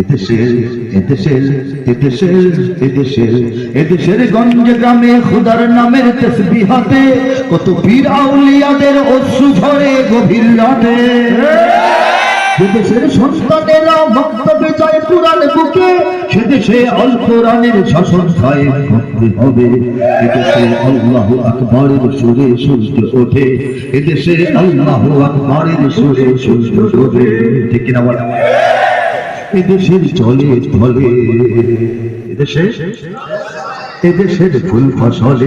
এদেশের এদেশের এদেশের এদেশের এদেশের গঞ্জ গ্রামে খুদার নামের তসবিহাতে কত পীর আউলিয়াদের অশ্রু ঝরে গভীর রাতে। এদেশের সন্তানেরা ভক্ত বিজয় পুরাণ বুকে সেদেশে অল কোরআনের শাসন কায়েম করতে হবে। এদেশে আল্লাহ আকবরের সুরে সূর্য ওঠে। এদেশে আল্লাহ আকবরের সুরে সূর্য ওঠে। ঠিক কিনা বলা এদেশের চলে চলে এদেশে? এদেশের ফুল ফসলে।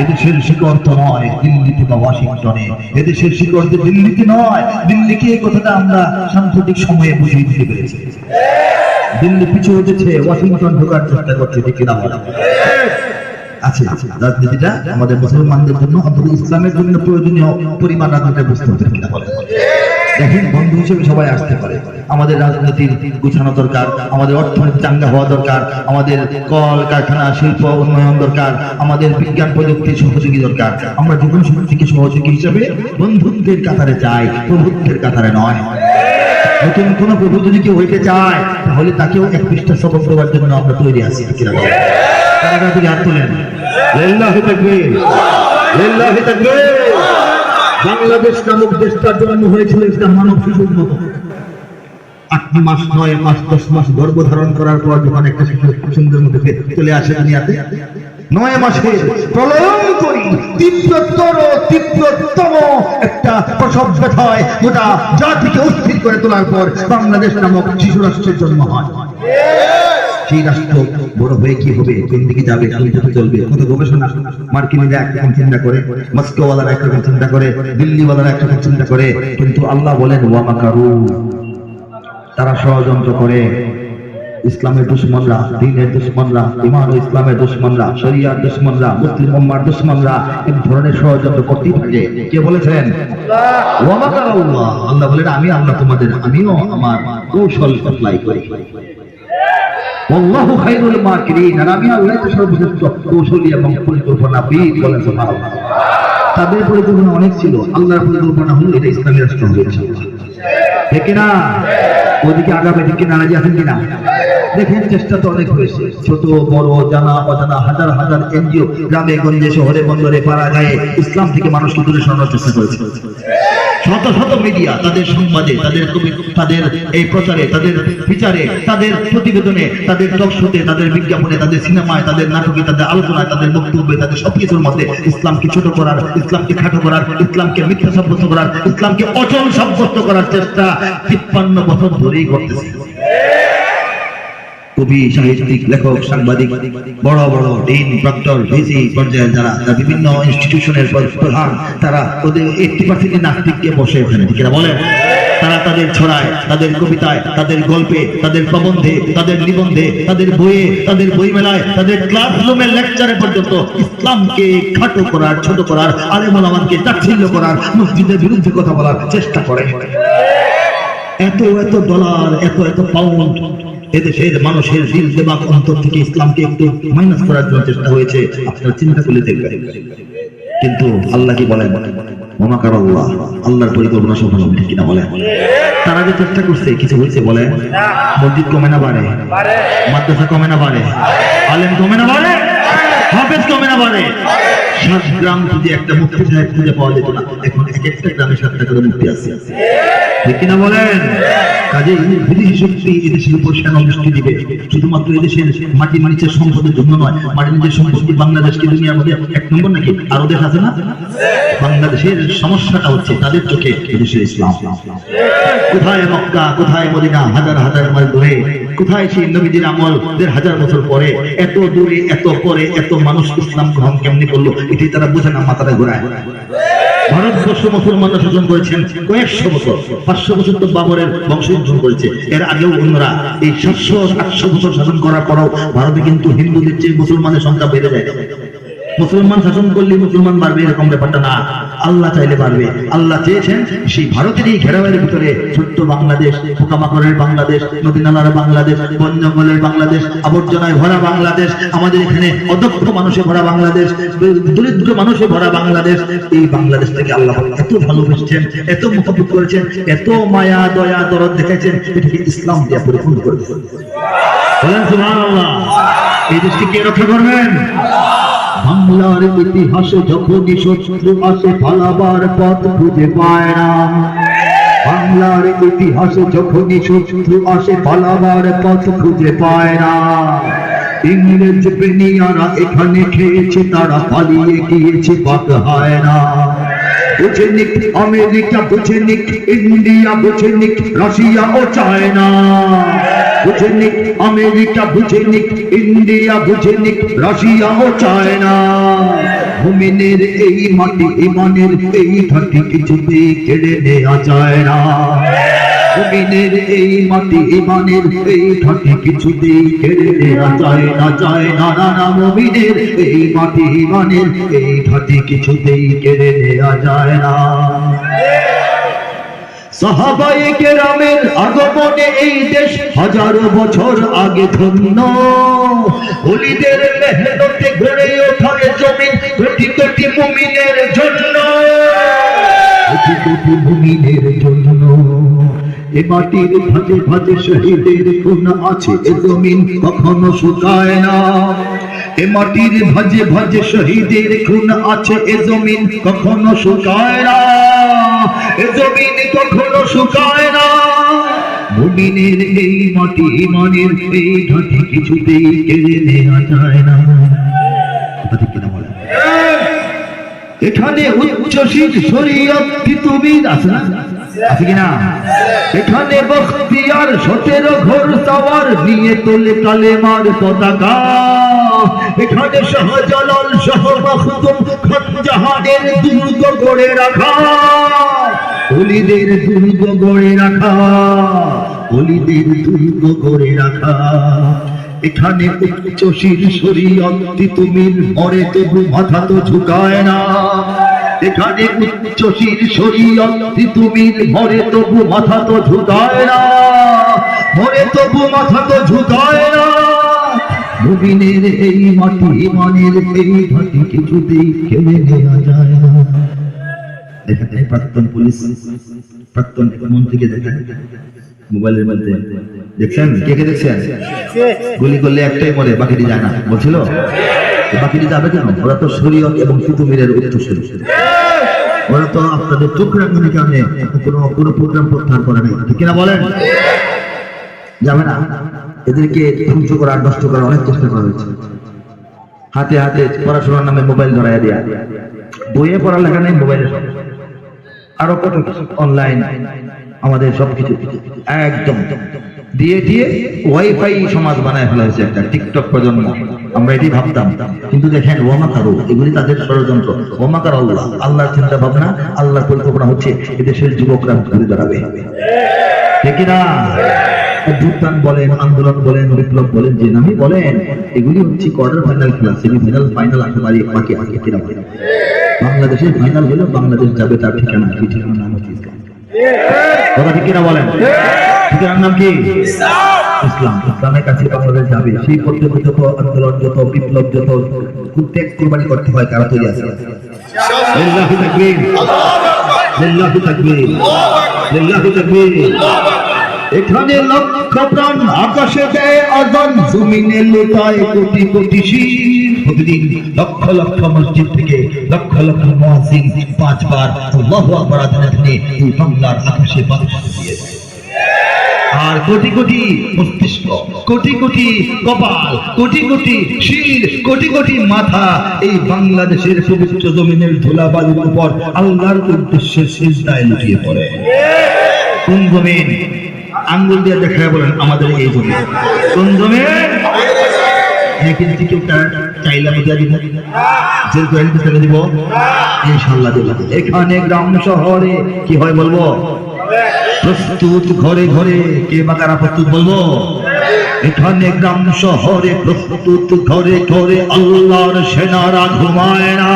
এদেশের শিকড় তো নয় দিল্লিতে বা ওয়াশিংটনে। এদেশের শিকড় তো দিল্লিতে নয় দিল্লিকে এই কথাটা আমরা সাম্প্রতিক সময়ে বুঝিয়ে দিতে পেরেছি। দিল্লি পিছিয়ে উঠেছে, ওয়াশিংটন ঢোকার চেষ্টা করছে কিনা বলা? আছে রাজনীতিটা আমাদের মুসলমানদের জন্য অন্তত ইসলামের জন্য প্রয়োজনীয় পরিমাণ রাজনীতিটা বুঝতে হবে কিনা বলে? দেখেন, বন্ধু হিসেবে সবাই আসতে পারে। আমাদের রাজনীতির গুছানো দরকার, আমাদের অর্থনীতি চাঙ্গা হওয়া দরকার, আমাদের কল, কারখানা, শিল্প, উন্নয়ন দরকার, আমাদের বিজ্ঞান প্রযুক্তির সহযোগী দরকার। আমরা জীবন শক্তিকে সহযোগী হিসেবে বন্ধুত্বের কাতারে চাই, প্রভুত্বের কাতারে নয়। নতুন কোন প্রভু যদি কেউ হইতে চায়, তাহলে তাকেও এক পৃষ্ঠা সবক দেওয়ার জন্য আমরা তৈরি আছি তারা থেকে হাত তোলেন। লিল্লাহি তাকবীর। লিল্লাহি তাকবীর। বাংলাদেশ নামক দেশটার জন্ম হয়েছিল একটা মানব শিশুর মতো। আট মাস, নয় মাস, দশ মাস গর্ভ ধারণ করার পর যখন একটা শিশু মধ্যে চলে আসে দুনিয়াতে, নয় মাসে প্রলয়ঙ্করী তীব্রতর তীব্রতম একটা প্রসব ব্যথায় গোটা জাতিকে অস্থির করে তোলার পর বাংলাদেশ নামক শিশু রাষ্ট্রের জন্ম হয়। সেই রাষ্ট্র বড় হয়ে কি হবে, কোন দিকে যাবে, কোন দিকে চলবে, কত গবেষণা একরকম চিন্তা করে, মস্কোওয়ালারা একরকম চিন্তা করে, দিল্লিওয়ালারা একরকম চিন্তা করে, কিন্তু আল্লাহ বলেন তারা ষড়যন্ত্র করে। ইসলামের দুশ্মনরা, দিনের দুশ্মনরা ইমান ও ইসলামের দুশ্মনরা, শরিয়ার দুশ্মনরা, মুসলিম দুশ্মনরা ধরনের ষড়যন্ত্র করতেই থাকে। কে বলেছেন? আল্লাহ। বলেন, আমি আল্লাহ তোমাদের, আমিও আমার কৌশল করি। না ওদিকে আগামী দিকে দেখেন, চেষ্টা তো অনেক হয়েছে। ছোট, বড়, জানা, অজানা, হাজার হাজার এনজিও গ্রামে, গঞ্জে, শহরে, বন্দরে পাড়া গায়ে ইসলাম থেকে মানুষকে দূরে সরানোর চেষ্টা করেছে। শত শত মিডিয়া তাদের সংবাদে, তাদের তাদের এই প্রচারে, তাদের বিচারে, তাদের প্রতিবেদনে, তাদের টকশোতে তাদের বিজ্ঞাপনে, তাদের সিনেমায়, তাদের নাটকে, তাদের আলোচনায়, তাদের বক্তব্যে, তাদের সবকিছুর মধ্যে ইসলামকে ছোট করার, ইসলামকে খাটো করার, ইসলামকে মিথ্যা সাব্যস্ত করার, ইসলামকে অচল সাব্যস্ত করার চেষ্টা তিপ্পান্ন বছর ধরেই করতেছে কবি, সাহিত্যিক, লেখক, সাংবাদিক, বড় বড় ডিন প্রক্টর ভিসি পর্যায়ে যারা বিভিন্ন ইনস্টিটিউশনের প্রধান, তারা ওদের এইটটি পার্সেন্ট নাস্তিককে বসে ওখানে। ঠিক বলেন? তারা তাদের ছড়ায়, তাদের কবিতায়, তাদের গল্পে, তাদের প্রবন্ধে, তাদের নিবন্ধে, তাদের বইয়ে, তাদের বই মেলায় তাদের ক্লাসরুমের লেকচারে পর্যন্ত ইসলামকে খাটো করার, ছোট করার আলেমুল আমাকে তাচ্ছিল্য করার, মসজিদের বিরুদ্ধে কথা বলার চেষ্টা করে এত এত ডলার এত এত পাউন্ড এদেশের মানুষের দিল দেমাগ অন্তর থেকে ইসলামকে একটু মাইনাস করার জন্য চেষ্টা হয়েছে, আপনারা চিন্তা করে দেখবেন। কিন্তু আল্লাহ কি বলেন? মাদ্রাসা কমে না বাড়ে, আলেম কমে না হাফেজ কমে না বাড়ে। একটা মুক্তি খুঁজে পাওয়া যেত না মুক্তি আছে। কিনা বলেন? কাজে বিদেশি শক্তি এদেশের উপর দিবে। শুধুমাত্র এদেশের মাটি সম্পদের জন্য নয়, মাটি বাংলাদেশকে দুনিয়ার মধ্যে এক নম্বর নাকি আরও দেশ আছে না? বাংলাদেশের সমস্যাটা হচ্ছে তাদের চোখে এদেশের ইসলাম। কোথায় মক্কা, কোথায় মদিনা, হাজার হাজার মাইল কোথায় সেই নবীজির আমল দেড় হাজার বছর পরে? এত দূরে, এত পরে, এত মানুষ ইসলাম গ্রহণ কেমনি করল? এটি তারা বোঝে না, মাথাটা ঘোরায়। ভারতবর্ষ মুসলমানরা শোষণ করেছেন কয়েকশো বছর, পাঁচশো বছর তো বাবরের বংশ শোষণ করেছে এর আগেও অন্যরা এই সাতশো আটশো বছর শাসন করার পরও ভারতে কিন্তু হিন্দুদের চেয়ে মুসলমানের সংখ্যা বেড়ে যায়। মুসলমান শাসন করলে মুসলমান বাড়বে, এরকম ব্যাপারটা না। আল্লাহ চাইলে পারবে আল্লাহ চেয়েছেন সেই ভারতের এই ঘেরাওয়ের ভিতরে ছোট্ট বাংলাদেশ, পোকামাকড়ের বাংলাদেশ নদী নালার বাংলাদেশ, বন জঙ্গলের বাংলাদেশ, আবর্জনায় ভরা বাংলাদেশ, আমাদের এখানে অদক্ষ মানুষে ভরা বাংলাদেশ, দরিদ্র মানুষে ভরা বাংলাদেশ, এই বাংলাদেশ থেকে আল্লাহ এত ভালোবেসেছেন, এত মোহাবত করেছেন, এত মায়া, দয়া, দরদ দেখেছেন এটাকে ইসলাম দিয়ে পরিপূর্ণ করে দিয়েছেন। বলেন সুবহানাল্লাহ। এই দেশকে কে রক্ষা করবেন? বাংলার ইতিহাসে যখনই শত্রু আসে পালাবার পথ খুঁজে পায় না। বাংলার ইতিহাসে যখনই শত্রু আসে পালাবার পথ খুঁজে পায় না। ইংরেজ প্রেমিয়ারা এখানে খেয়েছে, তারা পালিয়ে গিয়েছে পাক হয় না। বুঝে আমেরিকা বুঝে ইন্ডিয়া বুঝে নিক রাশিয়া ও চায়না বুঝেনি আমেরিকা বুঝেনি ইন্ডিয়া বুঝে নিক রাশিয়া ও চায়না ভূমিনের এই মাটি, ইমানের এই ঘাটি কিছুতেই কেড়ে নেওয়া যায় না। জমিনের এই মাটি ইমানের এই কিছুতেই কেড়ে নেওয়া যায় না যায় না না না, মমিনের এই মাটি ইমানের এই কিছুতেই কেড়ে নেওয়া যায় না। সাহাবায়ে কেরামের আগমনে এই দেশ হাজারো বছর আগে ধন্য। অলিদের মেহনতে গড়ে ওঠার জমিন কোটি কোটি মুমিনের জন্য। কোটি কোটি মুমিনের জন্য। এ মাটির ভাজে ভাজে শহীদের খুন আছে এ জমিন কখনো শুকায় না। এ মাটির ভাজে ভাজে শহীদের খুন আছে এ জমিন কখনো শুকায় না। এ জমিন কখনো শুকায় না। মুমিনের এই মাটি ইমানের এই ঘাটি কিছুতেই কেড়ে নেওয়া যায় না? এখানে উচ্চ শিখ শরীয়ত তিতুবিদ আছে না? কিনা? এখানে বখতিয়ার সতেরো ঘোর সাওয়ার নিয়ে তোলে কালেমার পতাকা। এখানে জাহানের দুর্গ গড়ে রাখা। অলিদের দুর্গ গড়ে রাখা। দুর্গ গড়ে রাখা। এখানে উচ্চ শির শরীয়ত তিতুমির মরে তবু মাথা তো ঝুঁকায় না। এখানে উচ্চ শির শরীয়ত তিতুমির মরে তবু মাথা তো ঝুঁকায় না। মরে তবু মাথা তো ঝুঁকায় না। মুমিনের এই মাটি ইমানের এই ঘাটি কিছুতেই খেলে নেওয়া যায় না। দেখেন এই প্রাক্তন পুলিশ প্রাক্তন মন্ত্রীকে দেখেন। মোবাইলের মধ্যে। দেখছেন? কে কে দেখছেন? গুলি করলে একটাই মরে বাকিটি যায় না। বলছিল? বাকিটি যাবে কেন? ওরা তো শরীয়ত এবং ওরা তো আপনাদের চোখ কারণে কোনো? কোনো প্রোগ্রাম প্রত্যাহার করে নাই। ঠিক বলেন? যাবে না। এদেরকে ধ্বংস নষ্ট অনেক চেষ্টা করা হয়েছে। হাতে হাতে পড়াশোনার নামে মোবাইল ধরাই দেয়া। বইয়ে নেই, মোবাইলে আরও কত অনলাইন আমাদের সবকিছু একদম। দিয়ে দিয়ে ওয়াইফাই সমাজ বানায় ফেলা হয়েছে একটা টিকটক প্রজন্ম। আমরা এটি ভাবতাম। কিন্তু দেখেন, ওয়ামাকারু, এগুলি তাদের ষড়যন্ত্র। ওয়ামাকার আল্লাহ, আল্লাহর চিন্তা ভাবনা, আল্লাহর পরিকল্পনা হচ্ছে এদেশের যুবকরা ঘুরে দাঁড়াবে। ঠিক না অভ্যুত্থান বলেন, আন্দোলন বলেন, বিপ্লব বলেন, যে নামই বলেন, এগুলি হচ্ছে কোয়ার্টার ফাইনাল খেলা সেমিফাইনাল ফাইনাল আসতে পারি বাকি আছে কিনা বাংলাদেশের ফাইনাল হলো, বাংলাদেশ যাবে তার ঠিকানা কি ঠিকানার নাম হচ্ছে ইসলাম। কথা ঠিক কিনা বলেন? ঠিকানার নাম কি? ইসলাম ইসলামের কাছে বাংলাদেশ যাবে। সেই পদ্ধতি যত আন্দোলন, যত বিপ্লব, যত ত্যাগ কোরবানি করতে হয়, তারা তৈরি আছে। এখানে লক্ষ প্রাণ আকাশে দেয় আজান, জমিনে লোটায় কোটি কোটি শির। প্রতিদিন লক্ষ লক্ষ মসজিদ থেকে লক্ষ লক্ষ মুয়াজ্জিন পাঁচবার আল্লাহু আকবার এই বাংলার আকাশে বাতাসে দেয়। আর কোটি কোটি মস্তিষ্ক, কোটি কোটি কপাল, কোটি কোটি শির কোটি কোটি মাথা এই বাংলাদেশের পবিত্র জমিনের ধুলাবালির উপর আল্লাহর উদ্দেশ্যে সিজদায় লুটিয়ে পড়ে। কোন জমিন? আঙ্গুল দিয়ে দেখায় বলেন, আমাদের এই জমি কোন জমি নাকি যদি কেউ চাইলে আমি দিব? যে কোয়েন্টি থেকে দিব? ইনশাল্লাহ দিব এখানে গ্রাম শহরে কি হয় বলব? প্রস্তুত ঘরে ঘরে কে বা কারা প্রস্তুত বলব? এখানে গ্রাম শহরে প্রস্তুত ঘরে ঘরে আল্লাহর সেনারা ঘুমায় না।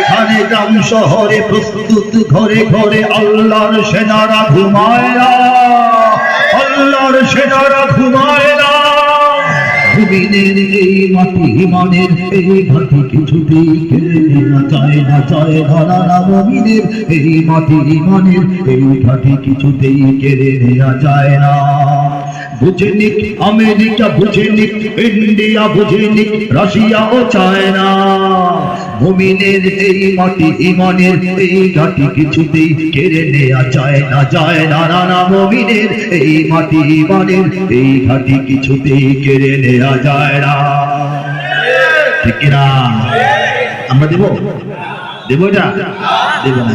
এখানে গ্রাম শহরে প্রস্তুত ঘরে ঘরে আল্লাহর সেনারা ঘুমায় না। আল্লাহর সেনারা ঘুমায় জমিনের এই মাটি মনের, এই মাটি কিছুতেই কেড়ে নেওয়া যায় না, যায় ধরা না মমিনের এই মাটি মনের, এই ঘাটি কিছুতেই কেড়ে নেওয়া যায় না। বুঝে নিক, আমেরিকা বুঝিনিক ইন্ডিয়া বুঝে নিক রাশিয়াও চায় না মুমিনের এই মাটি, ইমানের এই ঘাটি কিছুতেই কেড়ে নেওয়া যায় না যায় না। না না মুমিনের এই মাটি, ইমানের এই ঘাটি কিছুতেই কেড়ে নেয়া যায় না। ঠিক কিনা? আমরা দেব? দেব এটা? দেব না